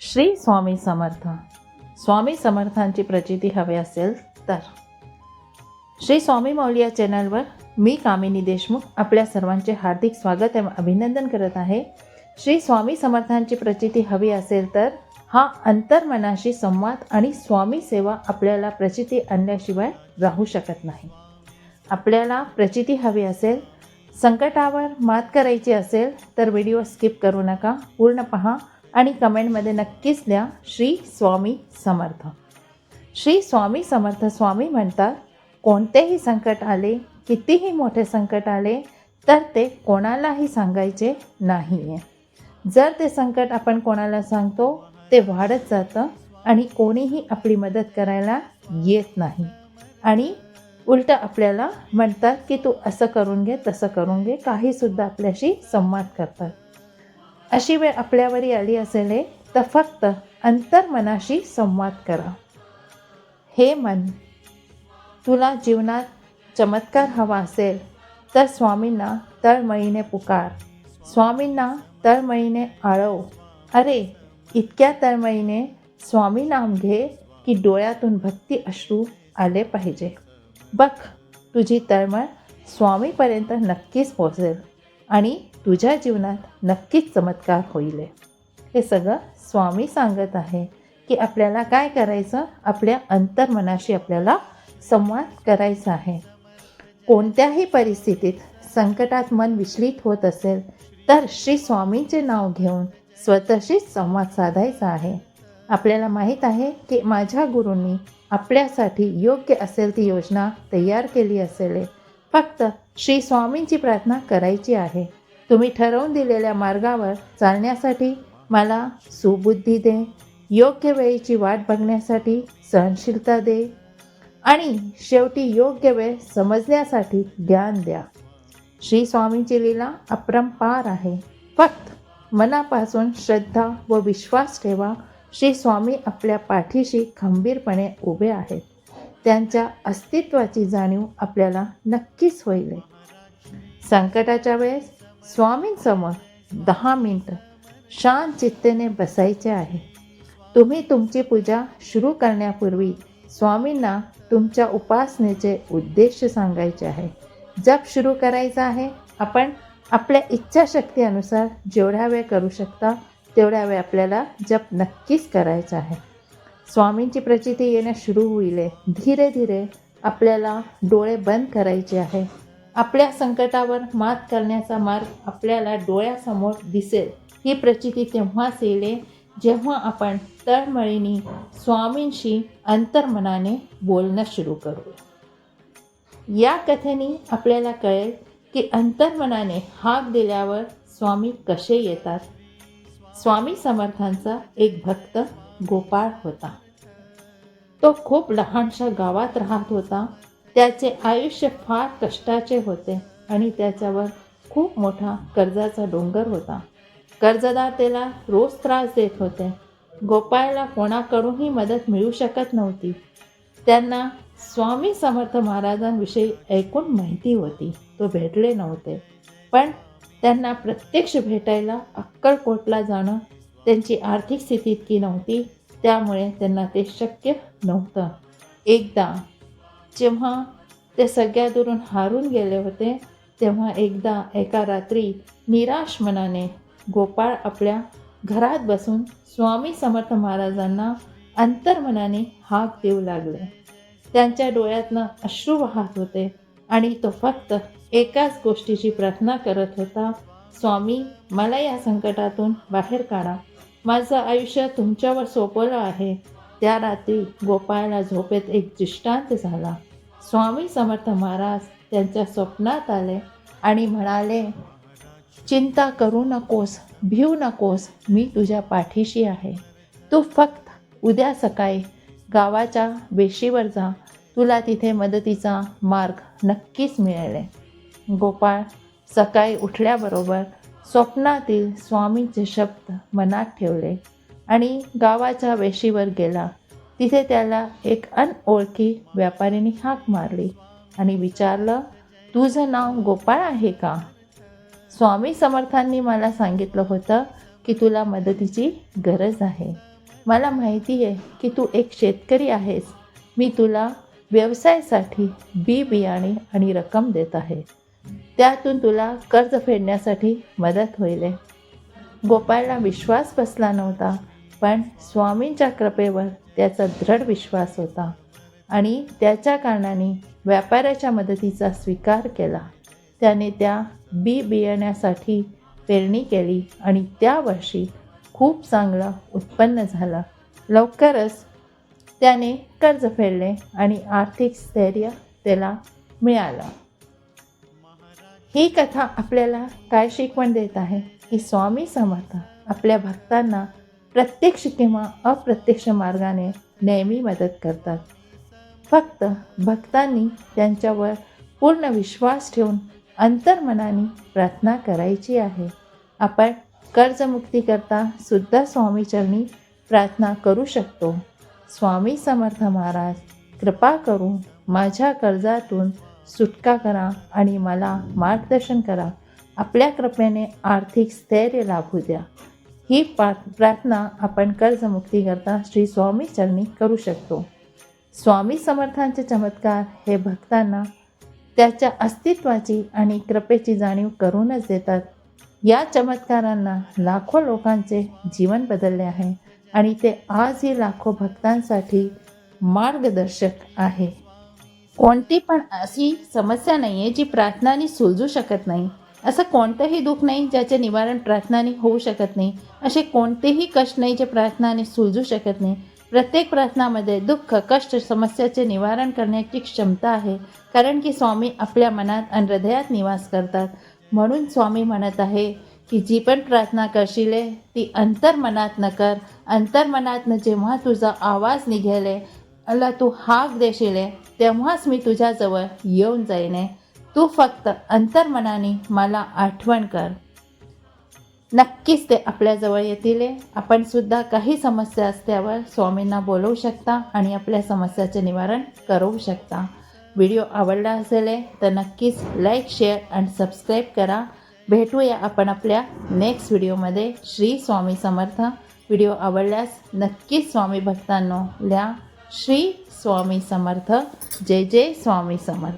श्री स्वामी समर्थ. स्वामी समर्थांची प्रचिती हवी असेल तर. श्री स्वामी मौली या चॅनलवर मी कामिनी देशमुख आपल्या सर्वांचे हार्दिक स्वागत एवं अभिनंदन करत आहे. श्री स्वामी समर्थांची प्रचिती हवी असेल तर हा अंतर्मनाशी संवाद आणि स्वामी सेवा आपल्याला प्रचिती आणल्याशिवाय राहू शकत नाही. आपल्याला प्रचिती हवी असेल संकटावर मात करायची असेल तर व्हिडिओ स्किप करू नका पूर्ण पहा. आणि कमेंटमध्ये नक्कीच द्या श्री स्वामी समर्थ. श्री स्वामी समर्थ स्वामी म्हणतात कोणतेही संकट आले कितीही मोठे संकट आले तर ते कोणालाही सांगायचे नाही आहे जर ते संकट आपण कोणाला सांगतो ते वाढत जातं आणि कोणीही आपली मदत करायला येत नाही. आणि उलट आपल्याला म्हणतात की तू असं करून घे तसं करून घे. काहीसुद्धा आपल्याशी संवाद करतात. अशी वेळ आपल्यावरी आली असेल तर फक्त अंतर्मनाशी संवाद करा. हे मन तुला जीवनात चमत्कार हवा असेल तर स्वामींना तळमळीने पुकार. स्वामींना तळमळीने आळव. अरे इतक्या तळमळीने स्वामी नाम घे की डोळ्यातून भक्ती अश्रू आले पाहिजे. बघ तुझी तळमळ स्वामीपर्यंत नक्कीच पोचेल आणि तुझ्या जीवनात नक्कीच चमत्कार होईल. हे सगळं स्वामी सांगत आहे की आपल्याला काय करायचं? आपल्या अंतर्मनाशी आपल्याला संवाद करायचा आहे. कोणत्याही परिस्थितीत संकटात मन विचलित होत असेल तर श्री स्वामींचे नाव घेऊन स्वतःशीच संवाद साधायचा आहे. आपल्याला माहीत आहे की माझ्या गुरूंनी आपल्यासाठी योग्य असेल ती योजना तयार केली असेल. फक्त श्री स्वामींची प्रार्थना करायची आहे. तुम्ही ठरवून दिलेल्या मार्गावर चालण्यासाठी मला सुबुद्धी दे योग्य वेळेची वाट बघण्यासाठी सहनशीलता दे आणि शेवटी योग्य वेळ समजण्यासाठी ज्ञान द्या. श्री स्वामींची लीला अपरंपार आहे. फक्त मनापासून श्रद्धा व विश्वास ठेवा. श्री स्वामी आपल्या पाठीशी खंबीरपणे उभे आहेत. त्यांच्या अस्तित्वाची जाणीव आपल्याला नक्कीच होईल. संकटाच्या वेळेस स्वामींसमोर दहा मिनटं शांत चित्तेने बसायचे आहे. तुम्ही तुमची पूजा सुरू करण्यापूर्वी स्वामींना तुमच्या उपासनेचे उद्देश सांगायचे आहे. जप सुरू करायचा आहे. आपण आपल्या इच्छाशक्तीनुसार जेवढ्या वेळ करू शकता तेवढ्या वेळ आपल्याला जप नक्कीच करायचा आहे. स्वामींची प्रचिती येणं सुरू होईल. धीरे धीरे आपल्याला डोळे बंद करायचे आहे. आपल्या संकटावर मात करण्याचा मार्ग आपल्याला डोळ्यासमोर दिसेल. ही प्रचिती तेव्हाच येले जेव्हा आपण तळमळीने स्वामींशी अंतर्मनाने बोलणं सुरू करू. या कथेने आपल्याला कळेल की अंतर्मनाने हाक दिल्यावर स्वामी कसे येतात. स्वामी समर्थांचा एक भक्त गोपाळ होता. तो खूप लहानशा गावात राहत होता. त्याचे आयुष्य फार कष्टाचे होते आणि त्याच्यावर खूप मोठा कर्जाचा डोंगर होता. कर्जदार त्याला रोज त्रास देत होते. गोपाळला कोणाकडूनही मदत मिळू शकत नव्हती. त्यांना स्वामी समर्थ महाराजांविषयी ऐकून माहिती होती. तो भेटले नव्हते. पण त्यांना प्रत्यक्ष भेटायला अक्कलकोटला जाणं त्यांची आर्थिक स्थिती इतकी नव्हती. त्यामुळे त्यांना ते शक्य नव्हतं. एकदा जेव्हा ते सगळ्या दुरून हारून गेले होते तेव्हा एकदा एका रात्री निराश मनाने गोपाळ आपल्या घरात बसून स्वामी समर्थ महाराजांना अंतर्मनाने हाक देऊ लागले. त्यांच्या डोळ्यातनं अश्रू वाहत होते आणि तो फक्त एकाच गोष्टीची प्रार्थना करत होता स्वामी मला या संकटातून बाहेर काढा. माझं आयुष्य तुमच्यावर सोपवलं आहे. त्या रात्री गोपाळला झोपेत एक दृष्टांत झाला. स्वामी समर्थ महाराज त्यांच्या स्वप्नात आले आणि म्हणाले चिंता करू नकोस भिऊ नकोस मी तुझ्या पाठीशी आहे. तू फक्त उद्या सकाळी गावाच्या वेशीवर जा. तुला तिथे मदतीचा मार्ग नक्कीच मिळेल. गोपाळ सकाळी उठल्याबरोबर स्वप्नातील स्वामींचे शब्द मनात ठेवले. आणि गावाच्या वेशीवर गेला. तिथे त्याला एक अनओळखी व्यापारीने हाक मारली आणि विचारलं तुझं नाव गोपाळ आहे का? स्वामी समर्थांनी मला सांगितलं होतं की तुला मदतीची गरज आहे. मला माहिती आहे की तू एक शेतकरी आहेस. मी तुला व्यवसायासाठी बी बियाणे आणि रक्कम देत आहे. त्यातून तुला कर्ज फेडण्यासाठी मदत होईल. गोपाळला विश्वास बसला नव्हता. पण स्वामींच्या कृपेवर त्याचा दृढ विश्वास होता आणि त्याच्या कारणाने व्यापाऱ्याच्या मदतीचा स्वीकार केला. त्याने त्या बी बियाण्यासाठी पेरणी केली आणि त्या वर्षी खूप चांगलं उत्पन्न झालं. लवकरच त्याने कर्ज फेडले आणि आर्थिक स्थैर्य त्याला मिळालं. ही कथा आपल्याला काय शिकवण देत आहे? की स्वामी समर्थ आपल्या भक्तांना प्रत्यक्ष किंवा अप्रत्यक्ष मार्गाने नेहमी मदत करतात. फक्त भक्तांनी त्यांच्यावर पूर्ण विश्वास ठेवून अंतर्मनाने प्रार्थना करायची आहे. आपण कर्जमुक्तीकरता सुद्धा स्वामीचरणी प्रार्थना करू शकतो. स्वामी समर्थ महाराज कृपा करून माझ्या कर्जातून सुटका करा आणि मला मार्गदर्शन करा. आपल्या कृपेने आर्थिक स्थैर्य लाभू द्या. ही पा प्रार्थना आपण कर्जमुक्तीकरता श्री स्वामी चरणी करू शकतो. स्वामी समर्थांचे चमत्कार हे भक्तांना त्याच्या अस्तित्वाची आणि कृपेची जाणीव करूनच देतात. या चमत्कारांना लाखो लोकांचे जीवन बदलले आहे आणि ते आजही लाखो भक्तांसाठी मार्गदर्शक आहे. कोणती पण अशी समस्या नाही आहे जी प्रार्थनाने सुलजू शकत नाही. असं कोणतंही दुःख नाही ज्याचे निवारण प्रार्थनाने होऊ शकत नाही. असे कोणतेही कष्ट नाही जे प्रार्थनाने सुलजू शकत नाही. प्रत्येक प्रार्थनामध्ये दुःख कष्ट समस्याचे निवारण करण्याची क्षमता आहे. कारण की स्वामी आपल्या मनात आणि हृदयात निवास करतात. म्हणून स्वामी म्हणत आहे की जी पण प्रार्थना करशील ती अंतर्मनात न कर. अंतर्मनातनं जेव्हा तुझा आवाज निघेले अला तू हाक देशील तेव्हाच मी तुझ्याजवळ येऊन जाईन. तू फक्त अंतर्मनाने मला आठवण कर. नक्कीच ते आपल्याजवळ येतील आपण सुद्धा काही समस्या असल्यावर स्वामींना बोलवू शकता आणि आपल्या समस्याचे निवारण करू शकता. व्हिडिओ आवडला असेल तर नक्कीच लाईक शेअर आणि सबस्क्राईब करा. भेटूया आपण आपल्या नेक्स्ट व्हिडिओमध्ये. श्री स्वामी समर्थ. व्हिडिओ आवडल्यास नक्कीच स्वामी भक्तांनो ल्या. श्री स्वामी समर्थ. जय जय स्वामी समर्थ.